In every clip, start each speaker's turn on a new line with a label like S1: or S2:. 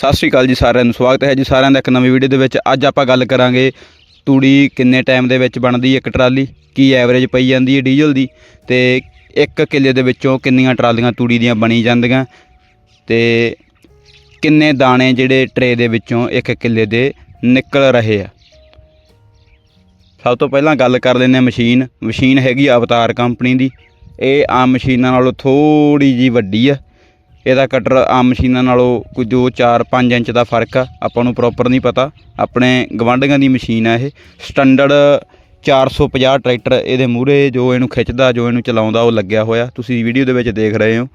S1: ਸਤਿ ਸ਼੍ਰੀ ਅਕਾਲ ਜੀ ਸਾਰਿਆਂ ਨੂੰ, ਸਵਾਗਤ ਹੈ ਜੀ ਸਾਰਿਆਂ ਦਾ ਇੱਕ ਨਵੀਂ ਵੀਡੀਓ ਦੇ ਵਿੱਚ। ਅੱਜ ਆਪਾਂ ਗੱਲ ਕਰਾਂਗੇ ਤੂੜੀ ਕਿੰਨੇ ਟਾਈਮ ਦੇ ਵਿੱਚ ਬਣਦੀ, ਇੱਕ ਟਰਾਲੀ ਕੀ ਐਵਰੇਜ ਪਈ ਜਾਂਦੀ ਹੈ ਡੀਜ਼ਲ ਦੀ ਤੇ ਇੱਕ ਕਿੱਲੇ ਦੇ ਵਿੱਚੋਂ ਕਿੰਨੀਆਂ ਟਰਾਲੀਆਂ ਤੂੜੀ ਦੀਆਂ ਬਣੀ ਜਾਂਦੀਆਂ ਤੇ ਕਿੰਨੇ ਦਾਣੇ ਜਿਹੜੇ ਟਰੇ ਦੇ ਵਿੱਚੋਂ ਇੱਕ ਕਿੱਲੇ ਦੇ ਨਿਕਲ ਰਹੇ ਆ। ਸਭ ਤੋਂ ਪਹਿਲਾਂ ਗੱਲ ਕਰ ਲੈਂਦੇ ਹਾਂ ਮਸ਼ੀਨ। ਮਸ਼ੀਨ ਹੈਗੀ ਅਵਤਾਰ ਕੰਪਨੀ ਦੀ। ਇਹ ਆਮ ਮਸ਼ੀਨਾਂ ਨਾਲੋਂ ਥੋੜੀ ਜੀ ਵੱਡੀ ਆ। ਇਹਦਾ ਕਟਰ ਆਮ ਮਸ਼ੀਨਾਂ ਨਾਲੋਂ ਕੁਝ ਜੋ 4-5 ਇੰਚ ਦਾ ਫ਼ਰਕ ਆ। ਆਪਾਂ ਨੂੰ ਪ੍ਰੋਪਰ ਨਹੀਂ ਪਤਾ। ਆਪਣੇ ਗਵਾਂਢੀਆਂ ਦੀ ਮਸ਼ੀਨ ਆ ਇਹ। ਸਟੈਂਡਰਡ 450 ਟਰੈਕਟਰ ਇਹਦੇ ਮੂਹਰੇ, ਜੋ ਇਹਨੂੰ ਖਿੱਚਦਾ, ਜੋ ਇਹਨੂੰ ਚਲਾਉਂਦਾ, ਉਹ ਲੱਗਿਆ ਹੋਇਆ। ਤੁਸੀਂ ਵੀਡੀਓ ਦੇ ਵਿੱਚ ਦੇਖ ਰਹੇ ਹੋ।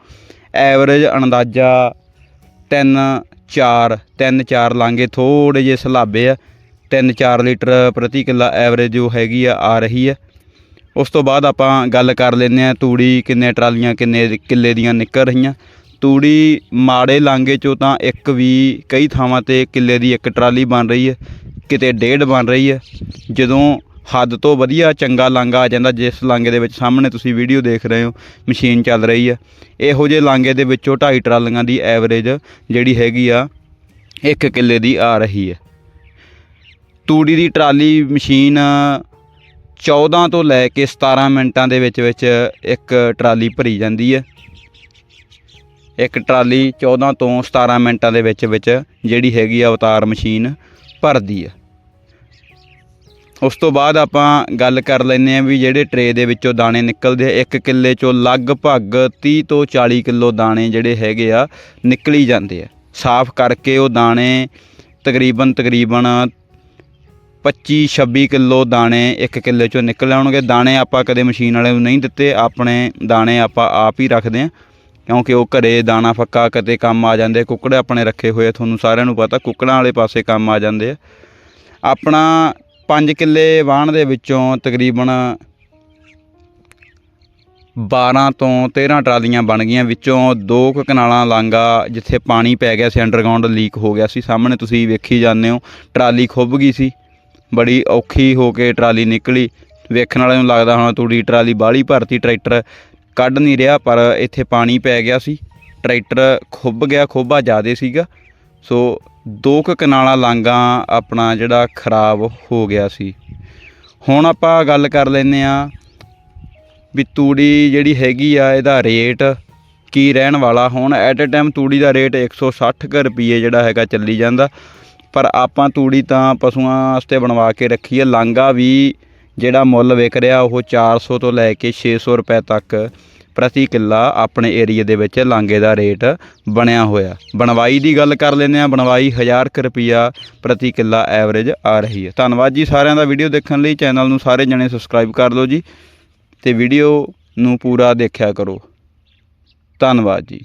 S1: ਐਵਰੇਜ ਅੰਦਾਜ਼ਾ 3 4 3 4 ਲਾਂਗੇ ਥੋੜੇ ਜਿਹੇ ਸਲਾਬੇ ਆ। 3-4 ਲੀਟਰ ਪ੍ਰਤੀ ਕਿੱਲਾ ਐਵਰੇਜ ਜੋ ਹੈਗੀ ਆ ਆ ਰਹੀ ਆ। ਉਸ ਤੋਂ ਬਾਅਦ ਆਪਾਂ ਗੱਲ ਕਰ ਲੈਂਦੇ ਆ ਤੂੜੀ ਕਿੰਨੇ ਟਰਾਲੀਆਂ, ਕਿੰਨੇ ਕਿੱਲੇ ਦੀਆਂ ਨਿਕਲ ਰਹੀਆਂ। ਤੂੜੀ ਮਾੜੇ ਲਾਂਘੇ ਚੋਂ ਤਾਂ ਇੱਕ ਵੀ ਕਈ ਥਾਵਾਂ ਤੇ ਕਿੱਲੇ ਦੀ ਇੱਕ ਟਰਾਲੀ ਬਣ ਰਹੀ ਹੈ, ਕਿਤੇ ਡੇਢ ਬਣ ਰਹੀ ਹੈ। ਜਦੋਂ ਹੱਦ ਤੋਂ ਵਧੀਆ ਚੰਗਾ ਲਾਂਘਾ ਆ ਜਾਂਦਾ, ਜਿਸ ਲਾਂਘੇ ਦੇ ਵਿੱਚ ਸਾਹਮਣੇ ਤੁਸੀਂ ਵੀਡੀਓ ਦੇਖ ਰਹੇ ਹੋ, ਮਸ਼ੀਨ ਚੱਲ ਰਹੀ ਹੈ। ਇਹੋ ਜਿਹੇ ਲਾਂਘੇ ਦੇ ਵਿੱਚੋਂ ਢਾਈ ਟਰਾਲੀਆਂ ਦੀ ਐਵਰੇਜ ਜਿਹੜੀ ਹੈਗੀ ਆ, ਇੱਕ ਕਿੱਲੇ ਦੀ ਆ ਰਹੀ ਹੈ। ਤੂੜੀ ਦੀ ਟਰਾਲੀ ਮਸ਼ੀਨ 14 ਤੋਂ ਲੈ ਕੇ 17 ਮਿੰਟਾਂ ਦੇ ਵਿੱਚ ਵਿੱਚ ਇੱਕ ਟਰਾਲੀ ਭਰੀ ਜਾਂਦੀ ਹੈ। ਇੱਕ ਟਰਾਲੀ 14 ਤੋਂ 17 ਮਿੰਟਾਂ ਦੇ ਵਿੱਚ ਵਿੱਚ ਜਿਹੜੀ ਹੈਗੀ ਆ ਅਵਤਾਰ ਮਸ਼ੀਨ ਭਰਦੀ ਆ। ਉਸ ਤੋਂ ਬਾਅਦ ਆਪਾਂ ਗੱਲ ਕਰ ਲੈਂਦੇ ਆ ਵੀ ਜਿਹੜੇ ਟਰੇ ਦੇ ਵਿੱਚੋਂ ਦਾਣੇ ਨਿਕਲਦੇ ਆ। ਇੱਕ ਕਿੱਲੇ ਚੋਂ ਲਗਭਗ 30 ਤੋਂ 40 ਕਿਲੋ ਦਾਣੇ ਜਿਹੜੇ ਹੈਗੇ ਆ ਨਿਕਲੀ ਜਾਂਦੇ ਆ। ਸਾਫ਼ ਕਰਕੇ ਉਹ ਦਾਣੇ ਤਕਰੀਬਨ ਤਕਰੀਬਨ 25 26 ਕਿਲੋ ਦਾਣੇ ਇੱਕ ਕਿੱਲੇ ਚੋਂ ਨਿਕਲ ਆਉਣਗੇ। ਦਾਣੇ ਆਪਾਂ ਕਦੇ ਮਸ਼ੀਨ ਵਾਲੇ ਨੂੰ ਨਹੀਂ ਦਿੱਤੇ। ਆਪਣੇ ਦਾਣੇ ਆਪਾਂ ਆਪ ਹੀ ਰੱਖਦੇ ਆ ਕਿਉਂਕਿ ਉਹ ਘਰੇ ਦਾਣਾ ਫੱਕਾ ਕਦੇ ਕੰਮ ਆ ਜਾਂਦੇ ਕੁੱਕੜ ਆਪਣੇ ਰੱਖੇ ਹੋਏ ਆ, ਤੁਹਾਨੂੰ ਸਾਰਿਆਂ ਨੂੰ ਪਤਾ, ਕੁੱਕੜਾਂ ਵਾਲੇ ਪਾਸੇ ਕੰਮ ਆ ਜਾਂਦੇ ਆ। ਆਪਣਾ 5 ਕਿੱਲੇ ਵਾਹਣ ਦੇ ਵਿੱਚੋਂ ਤਕਰੀਬਨ 12 ਤੋਂ 13 ਟਰਾਲੀਆਂ ਬਣ ਗਈਆਂ, ਵਿੱਚੋਂ ਦੋ ਕੁ ਕਨਾਲਾਂ ਲਾਂਗਾ ਜਿੱਥੇ ਪਾਣੀ ਪੈ ਗਿਆ ਸੀ ਅੰਡਰਗਰਾਉਂਡ ਲੀਕ ਹੋ ਗਿਆ ਸੀ। ਸਾਹਮਣੇ ਤੁਸੀਂ ਵੇਖੀ ਜਾਂਦੇ ਹੋ, ਟਰਾਲੀ ਖੁੱਭ ਗਈ ਸੀ, ਬੜੀ ਔਖੀ ਹੋ ਕੇ ਟਰਾਲੀ ਨਿਕਲੀ। ਵੇਖਣ ਵਾਲੇ ਨੂੰ ਲੱਗਦਾ ਹੁਣ, ਤੂੜੀ ਟਰਾਲੀ ਬਾਹਲੀ ਭਰਤੀ, ਟਰੈਕਟਰ ਕੱਢ ਨਹੀਂ ਰਿਹਾ, ਪਰ ਇੱਥੇ ਪਾਣੀ ਪੈ ਗਿਆ ਸੀ। ਟਰੈਕਟਰ ਖੁੱਬ ਗਿਆ, ਖੋਬਾ ਜ਼ਿਆਦੇ ਸੀਗਾ। ਸੋ ਦੋ ਕੁ ਕਨਾਲਾਂ ਲਾਂਗਾ ਆਪਣਾ ਜਿਹੜਾ ਖਰਾਬ ਹੋ ਗਿਆ ਸੀ। ਹੁਣ ਆਪਾਂ ਗੱਲ ਕਰ ਲੈਨੇ ਆ ਵੀ ਤੂੜੀ ਜਿਹੜੀ ਹੈਗੀ ਆ, ਇਹਦਾ ਰੇਟ ਕੀ ਰਹਿਣ ਵਾਲਾ। ਹੁਣ ਐਟ ਅ ਟਾਈਮ ਤੂੜੀ ਦਾ ਰੇਟ 160 ਕੁ ਰੁਪਏ ਜਿਹੜਾ ਹੈਗਾ ਚੱਲੀ ਜਾਂਦਾ। ਪਰ ਆਪਾਂ ਤੂੜੀ ਤਾਂ ਪਸ਼ੂਆਂ ਵਾਸਤੇ ਬਣਵਾ ਕੇ ਰੱਖੀ ਹੈ ਲਾਂਗਾ ਵੀ ਜਿਹੜਾ ਮੁੱਲ ਵਿਕ ਰਿਹਾ ਉਹ 400 ਤੋਂ ਲੈ ਕੇ 600 ਰੁਪਏ ਤੱਕ ਪ੍ਰਤੀ ਕਿੱਲਾ ਆਪਣੇ ਏਰੀਆ ਦੇ ਵਿੱਚ ਲਾਂਗੇ ਦਾ ਰੇਟ ਬਣਿਆ ਹੋਇਆ। ਬਣਵਾਈ ਦੀ ਗੱਲ ਕਰ ਲੈਂਦੇ ਆ ਬਣਵਾਈ 1000 ਕੁ ਰੁਪਿਆ ਪ੍ਰਤੀ ਕਿੱਲਾ ਐਵਰੇਜ ਆ ਰਹੀ ਹੈ। ਧੰਨਵਾਦ ਜੀ ਸਾਰਿਆਂ ਦਾ ਵੀਡੀਓ ਦੇਖਣ ਲਈ। ਚੈਨਲ ਨੂੰ ਸਾਰੇ ਜਣੇ ਸਬਸਕ੍ਰਾਈਬ ਕਰ ਲਓ ਜੀ ਤੇ ਵੀਡੀਓ ਨੂੰ ਪੂਰਾ ਦੇਖਿਆ ਕਰੋ। ਧੰਨਵਾਦ ਜੀ।